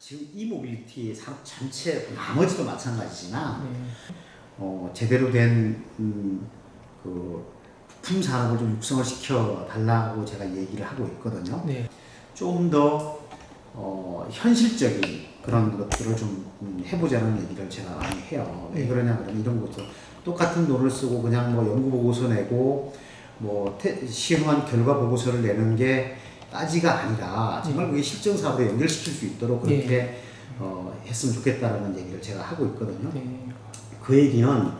지금 이 모빌리티 산업 전체 나머지도 마찬가지지만 네. 어, 제대로 된 음, 그 부품 산업을 좀 육성을 시켜 달라고 제가 얘기를 하고 있거든요. 네. 좀더 어, 현실적인 그런 것들을 좀 음, 해보자는 얘기를 제가 많이 해요. 왜 네. 그러냐 그러면 이런 거죠. 똑같은 돈을 쓰고 그냥 뭐 연구 보고서 내고 뭐 태, 시험한 결과 보고서를 내는 게 따지가 아니라 정말 그게 실정 사업으로 연결시킬 수 있도록 그렇게 어, 했으면 좋겠다라는 얘기를 제가 하고 있거든요. 네. 그 얘기는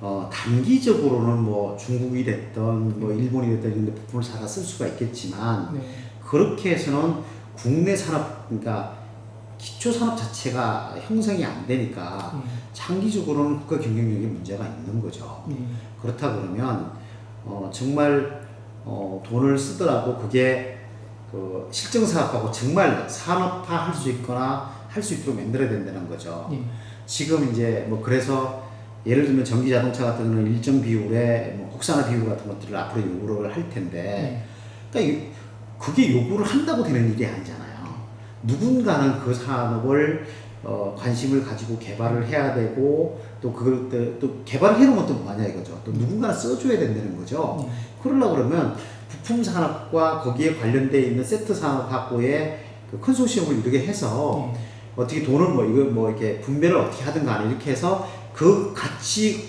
어, 단기적으로는 뭐 중국이 됐던 뭐 일본이 됐던 이런 데 부품을 사다 쓸 수가 있겠지만 네. 그렇게 해서는 국내 산업 그러니까 기초 산업 자체가 형성이 안 되니까 장기적으로는 국가 경쟁력에 문제가 있는 거죠. 네. 그렇다 그러면 어, 정말 어, 돈을 쓰더라도 그게 그 실증 사업하고 정말 산업화 할 수 있거나 할 수 있도록 만들어야 된다는 거죠. 네. 지금 이제 뭐 그래서 예를 들면 전기 자동차 같은 경우는 일정 비율의 뭐 국산화 비율 같은 것들을 앞으로 요구를 할 텐데 네. 그러니까 이- 그게 요구를 한다고 되는 일이 아니잖아요. 누군가는 그 산업을 어, 관심을 가지고 개발을 해야 되고 또 그걸 또, 또 개발을 해놓으면 또 뭐하냐 이거죠. 또 누군가는 써줘야 된다는 거죠. 네. 그러려고 그러면 부품 산업과 거기에 관련돼 있는 세트 산업하고의 그 컨소시엄을 이렇게 해서 네. 어떻게 돈을 뭐 이거 뭐 이렇게 분배를 어떻게 하든 간에 이렇게 해서 그 같이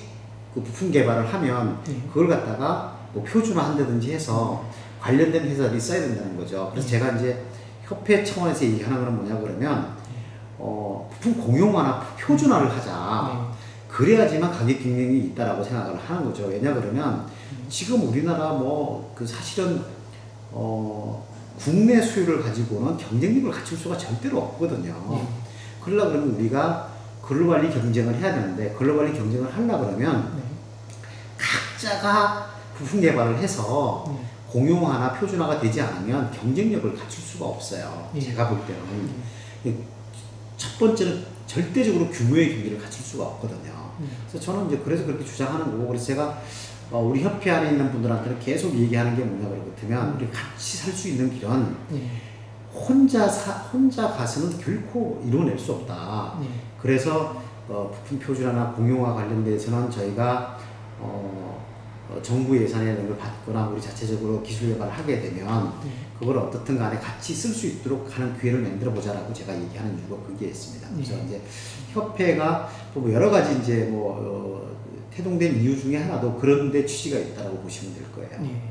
그 부품 개발을 하면 네. 그걸 갖다가 뭐 표준화 한다든지 해서 관련된 회사들이 써야 된다는 거죠. 그래서 제가 이제 협회 차원에서 얘기하는 거는 뭐냐 그러면 어 부품 공용화나 표준화를 하자. 네. 그래야지만 가격 경쟁이 있다라고 생각을 하는 거죠. 왜냐 그러면 지금 우리나라 뭐 그 사실은 어 국내 수요를 가지고는 경쟁력을 갖출 수가 절대로 없거든요. 네. 그러려 그러면 우리가 글로벌리 경쟁을 해야 되는데 글로벌리 경쟁을 하려 그러면 네. 각자가 부품 개발을 해서 네. 공용화나 표준화가 되지 않으면 경쟁력을 갖출 수가 없어요. 예. 제가 볼 때는 첫 번째는 절대적으로 규모의 경기를 갖출 수가 없거든요. 음. 그래서 저는 이제 그래서 그렇게 주장하는 거고 그래서 제가 어, 우리 협회 안에 있는 분들한테는 계속 얘기하는 게 뭐냐 그러면 우리 같이 살 수 있는 길은 네. 혼자 사, 혼자 가서는 결코 이루어낼 수 없다. 네. 그래서 어, 부품 표준화나 공용화 관련돼서는 저희가 어, 어, 정부 예산에 이런 걸 받거나 우리 자체적으로 기술 개발을 하게 되면 네. 그걸 어떻든 간에 같이 쓸 수 있도록 하는 기회를 만들어 보자라고 제가 얘기하는 이유가 그게 있습니다. 그래서 네. 이제 협회가 또뭐 여러 가지 이제 뭐 어, 태동된 이유 중에 하나도 그런 데 취지가 있다라고 보시면 될 거예요. 네.